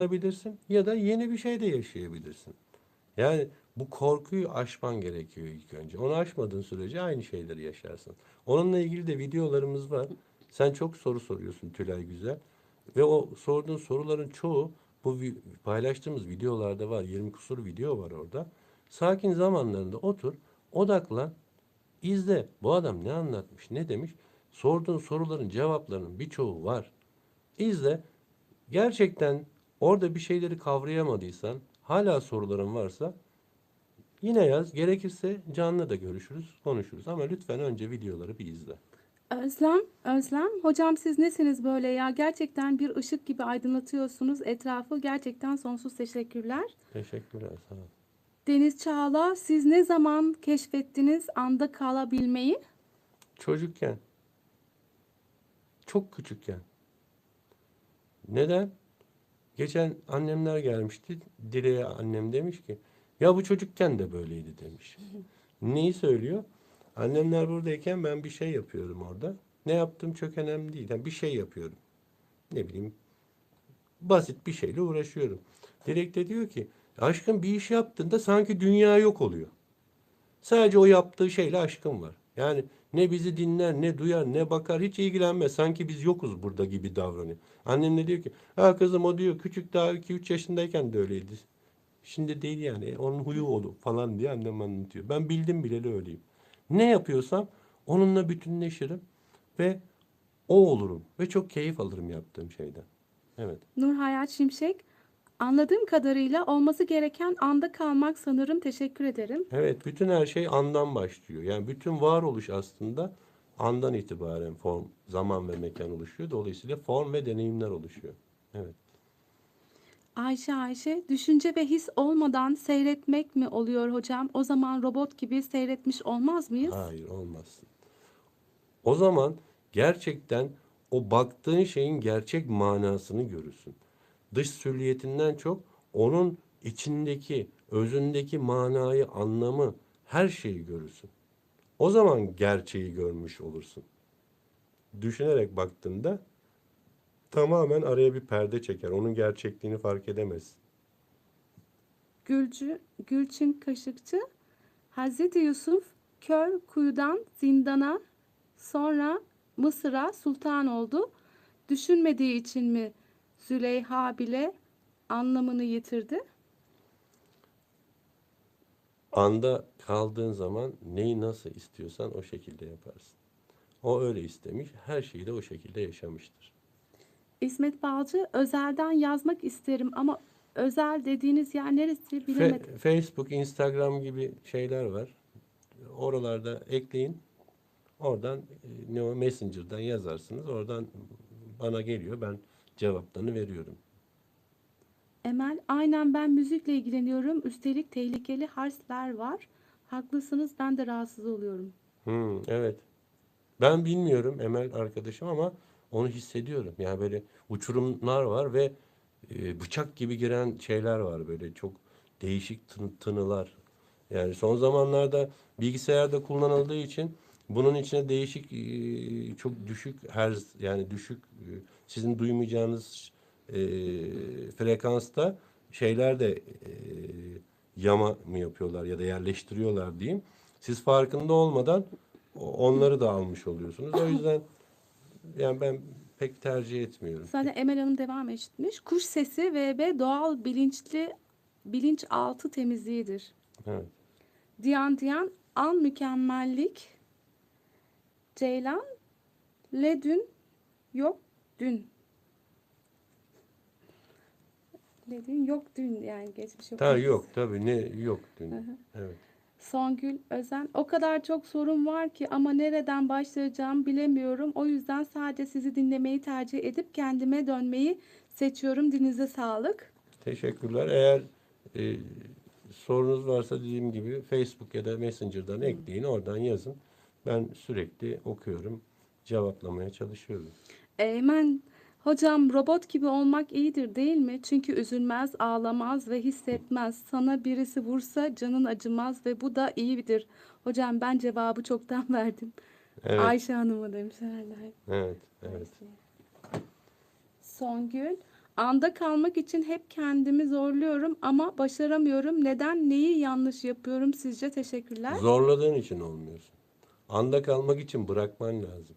yaşayabilirsin ya da yeni bir şey de yaşayabilirsin. Yani bu korkuyu aşman gerekiyor ilk önce. Onu aşmadığın sürece aynı şeyleri yaşarsın. Onunla ilgili de videolarımız var. Sen çok soru soruyorsun Tülay Güzel. Ve o sorduğun soruların çoğu bu paylaştığımız videolarda var. 20 kusur video var orada. Sakin zamanlarında otur, odaklan, izle. Bu adam ne anlatmış, ne demiş? Sorduğun soruların cevaplarının birçoğu var. İzle. Gerçekten orada bir şeyleri kavrayamadıysan, hala soruların varsa yine yaz. Gerekirse canlı da görüşürüz, konuşuruz. Ama lütfen önce videoları bir izle. Özlem, Özlem, hocam siz nesiniz böyle ya? Gerçekten bir ışık gibi aydınlatıyorsunuz etrafı. Gerçekten sonsuz teşekkürler. Teşekkürler, sağ ol. Deniz Çağla, siz ne zaman keşfettiniz anda kalabilmeyi? Çocukken. Çok küçükken. Neden? Geçen annemler gelmişti. Dile'ye annem demiş ki ya bu çocukken de böyleydi demiş. Neyi söylüyor? Annemler buradayken ben bir şey yapıyorum orada. Ne yaptığım çok önemli değil. Yani bir şey yapıyorum. Ne bileyim basit bir şeyle uğraşıyorum. Dilek de diyor ki aşkım bir iş yaptığında sanki dünya yok oluyor. Sadece o yaptığı şeyle aşkım var. Yani ne bizi dinler, ne duyar, ne bakar, hiç ilgilenmez. Sanki biz yokuz burada gibi davranıyor. Annem de diyor ki, ha kızım o diyor küçük daha 2-3 yaşındayken de öyleydi. Şimdi değil yani, e, onun huyu oldu falan diye annem anlatıyor. Ben bildim bileli öyleyim. Ne yapıyorsam onunla bütünleşirim ve o olurum ve çok keyif alırım yaptığım şeyden. Evet. Nur Hayat Şimşek, anladığım kadarıyla olması gereken anda kalmak sanırım. Teşekkür ederim. Evet, bütün her şey andan başlıyor. Yani bütün varoluş aslında andan itibaren form, zaman ve mekan oluşuyor. Dolayısıyla form ve deneyimler oluşuyor. Evet. Ayşe Ayşe, düşünce ve his olmadan seyretmek mi oluyor hocam? O zaman robot gibi seyretmiş olmaz mıyız? Hayır, olmazsın. O zaman gerçekten o baktığın şeyin gerçek manasını görürsün. Dış sürliyetinden çok onun içindeki, özündeki manayı, anlamı, her şeyi görürsün. O zaman gerçeği görmüş olursun. Düşünerek baktığında tamamen araya bir perde çeker. Onun gerçekliğini fark edemezsin. Gülcü, Gülçin Kaşıkçı, Hazreti Yusuf kör kuyudan zindana sonra Mısır'a sultan oldu. Düşünmediği için mi Züleyha bile anlamını yitirdi? Anda kaldığın zaman neyi nasıl istiyorsan o şekilde yaparsın. O öyle istemiş, her şeyi de o şekilde yaşamıştır. İsmet Balcı, özelden yazmak isterim ama özel dediğiniz yer neresi Fe- bilemedim. Facebook, Instagram gibi şeyler var. Oralarda ekleyin. Oradan e, ne o Messenger'dan yazarsınız. Oradan bana geliyor. Ben cevaplarını veriyorum. Emel, aynen ben müzikle ilgileniyorum. Üstelik tehlikeli harfler var. Haklısınız, ben de rahatsız oluyorum. Hmm, evet. Ben bilmiyorum Emel arkadaşım ama onu hissediyorum. Yani böyle uçurumlar var ve e, bıçak gibi giren şeyler var böyle çok değişik tın- tınılar. Yani son zamanlarda bilgisayarda kullanıldığı için bunun içine değişik e, çok düşük herz yani düşük e, sizin duymayacağınız e, frekansta şeyler de e, yama mı yapıyorlar ya da yerleştiriyorlar diyeyim. Siz farkında olmadan onları da almış oluyorsunuz. O yüzden yani ben pek tercih etmiyorum. Zaten Emel Hanım devam etmiş. Kuş sesi VB doğal bilinçli bilinçaltı temizliğidir. Evet. Diyan Diyan an mükemmellik Ceylan le dün yok dün. Dün yok dün yani geçmiş yok. Ta yok tabii ne yok dün. Evet. Songül Özen o kadar çok sorun var ki ama nereden başlayacağımı bilemiyorum. O yüzden sadece sizi dinlemeyi tercih edip kendime dönmeyi seçiyorum. Dinize sağlık. Teşekkürler. Eğer e, sorunuz varsa dediğim gibi Facebook ya da Messenger'dan ekleyin. Oradan yazın. Ben sürekli okuyorum. Cevaplamaya çalışıyorum. Eymen hocam robot gibi olmak iyidir değil mi? Çünkü üzülmez, ağlamaz ve hissetmez. Sana birisi vursa canın acımaz ve bu da iyidir. Hocam ben cevabı çoktan verdim. Evet. Ayşe Hanım'a demiş herhalde. Evet. Evet. Songül Anda kalmak için hep kendimi zorluyorum ama başaramıyorum. Neden? Neyi yanlış yapıyorum sizce? Teşekkürler. Zorladığın için olmuyorsun. Anda kalmak için bırakman lazım.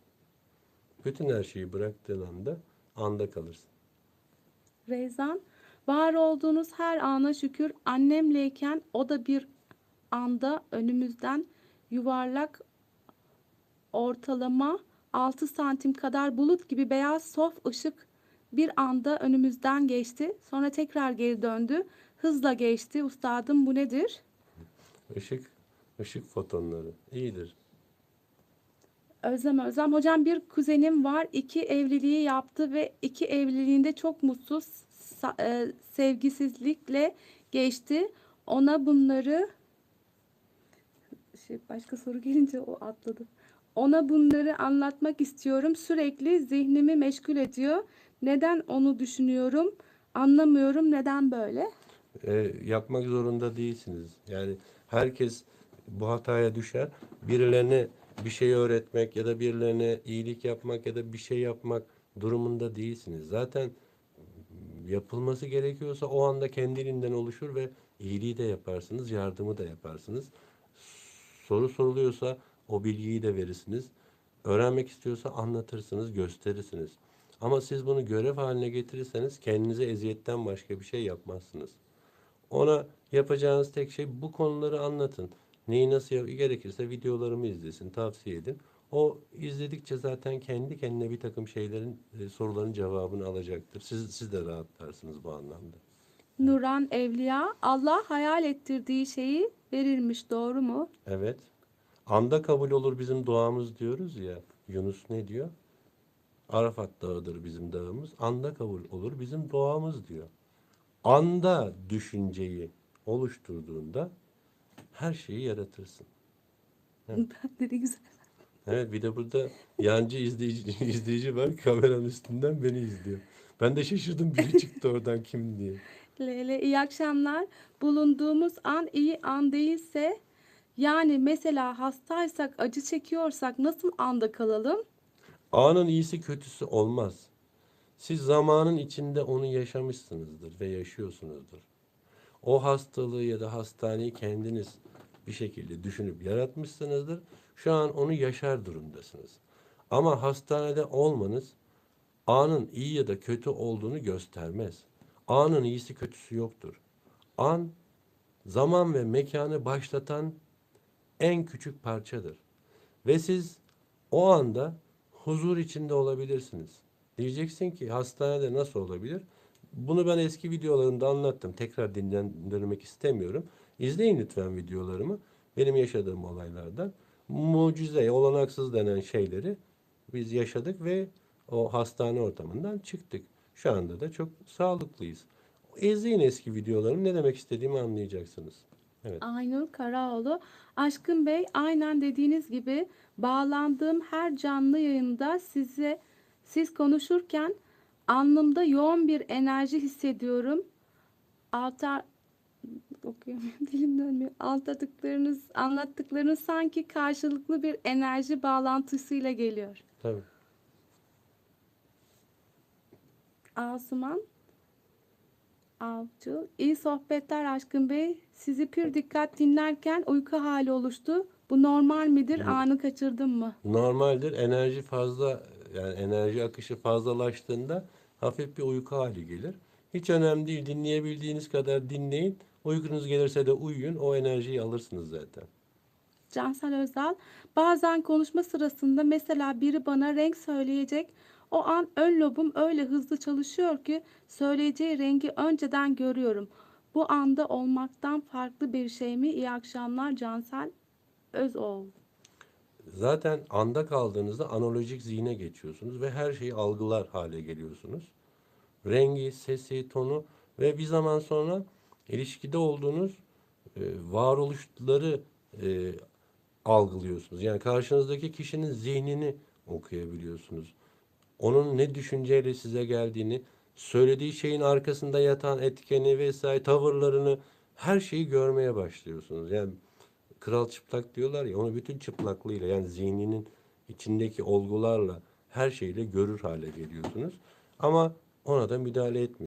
Bütün her şeyi bıraktığın anda anda kalırsın. Rezan, var olduğunuz her ana şükür. Annemleyken o da bir anda önümüzden yuvarlak ortalama 6 santim kadar bulut gibi beyaz sof ışık bir anda önümüzden geçti. Sonra tekrar geri döndü. Hızla geçti. Ustadım bu nedir? Işık, ışık fotonları iyidir. Özlem Özlem. Hocam bir kuzenim var. iki evliliği yaptı ve iki evliliğinde çok mutsuz, e, sevgisizlikle geçti. Ona bunları şey başka soru gelince o atladı. Ona bunları anlatmak istiyorum. Sürekli zihnimi meşgul ediyor. Neden onu düşünüyorum? Anlamıyorum neden böyle? E, yapmak zorunda değilsiniz. Yani herkes bu hataya düşer. Birilerine bir şey öğretmek ya da birilerine iyilik yapmak ya da bir şey yapmak durumunda değilsiniz. Zaten yapılması gerekiyorsa o anda kendiliğinden oluşur ve iyiliği de yaparsınız, yardımı da yaparsınız. Soru soruluyorsa o bilgiyi de verirsiniz. Öğrenmek istiyorsa anlatırsınız, gösterirsiniz. Ama siz bunu görev haline getirirseniz kendinize eziyetten başka bir şey yapmazsınız. Ona yapacağınız tek şey bu konuları anlatın. Neyi nasıl yap gerekirse videolarımı izlesin, tavsiye edin. O izledikçe zaten kendi kendine bir takım şeylerin, e, soruların cevabını alacaktır. Siz, siz de rahatlarsınız bu anlamda. Nuran Evliya, Allah hayal ettirdiği şeyi verirmiş, doğru mu? Evet. Anda kabul olur bizim duamız diyoruz ya. Yunus ne diyor? Arafat dağıdır bizim dağımız. Anda kabul olur bizim duamız diyor. Anda düşünceyi oluşturduğunda her şeyi yaratırsın. Ben de ne güzel. Evet bir de burada yancı izleyici, izleyici var kameranın üstünden beni izliyor. Ben de şaşırdım biri çıktı oradan kim diye. Lele iyi akşamlar. Bulunduğumuz an iyi an değilse yani mesela hastaysak, acı çekiyorsak nasıl anda kalalım? Anın iyisi kötüsü olmaz. Siz zamanın içinde onu yaşamışsınızdır ve yaşıyorsunuzdur. O hastalığı ya da hastaneyi kendiniz bir şekilde düşünüp yaratmışsınızdır. Şu an onu yaşar durumdasınız. Ama hastanede olmanız anın iyi ya da kötü olduğunu göstermez. Anın iyisi kötüsü yoktur. An zaman ve mekanı başlatan en küçük parçadır. Ve siz o anda huzur içinde olabilirsiniz. Diyeceksin ki hastanede nasıl olabilir? Bunu ben eski videolarımda anlattım. Tekrar dinlendirmek istemiyorum. İzleyin lütfen videolarımı. Benim yaşadığım olaylardan. Mucize, olanaksız denen şeyleri biz yaşadık ve o hastane ortamından çıktık. Şu anda da çok sağlıklıyız. İzleyin eski videolarımı. Ne demek istediğimi anlayacaksınız. Evet. Aynur Karaoğlu. Aşkın Bey aynen dediğiniz gibi bağlandığım her canlı yayında size siz konuşurken alnımda yoğun bir enerji hissediyorum. Altar okuyamıyorum dilim dönmüyor. Anlattıklarınız, anlattıklarınız sanki karşılıklı bir enerji bağlantısıyla geliyor. Tabii. Asuman Avcı. İyi sohbetler Aşkın Bey. Sizi pür dikkat dinlerken uyku hali oluştu. Bu normal midir? Anı kaçırdım mı? Normaldir. Enerji fazla yani enerji akışı fazlalaştığında hafif bir uyku hali gelir. Hiç önemli değil. Dinleyebildiğiniz kadar dinleyin. Uykunuz gelirse de uyuyun. O enerjiyi alırsınız zaten. Cansel Özdal. Bazen konuşma sırasında mesela biri bana renk söyleyecek. O an ön lobum öyle hızlı çalışıyor ki söyleyeceği rengi önceden görüyorum. Bu anda olmaktan farklı bir şey mi? İyi akşamlar Cansel Özoğlu. Zaten anda kaldığınızda analojik zihne geçiyorsunuz ve her şeyi algılar hale geliyorsunuz. Rengi, sesi, tonu ve bir zaman sonra ilişkide olduğunuz e, varoluşları e, algılıyorsunuz. Yani karşınızdaki kişinin zihnini okuyabiliyorsunuz. Onun ne düşünceyle size geldiğini, söylediği şeyin arkasında yatan etkeni vesaire tavırlarını her şeyi görmeye başlıyorsunuz. Yani kral çıplak diyorlar ya onu bütün çıplaklığıyla yani zihninin içindeki olgularla her şeyle görür hale geliyorsunuz. Ama ona da müdahale etmiyor.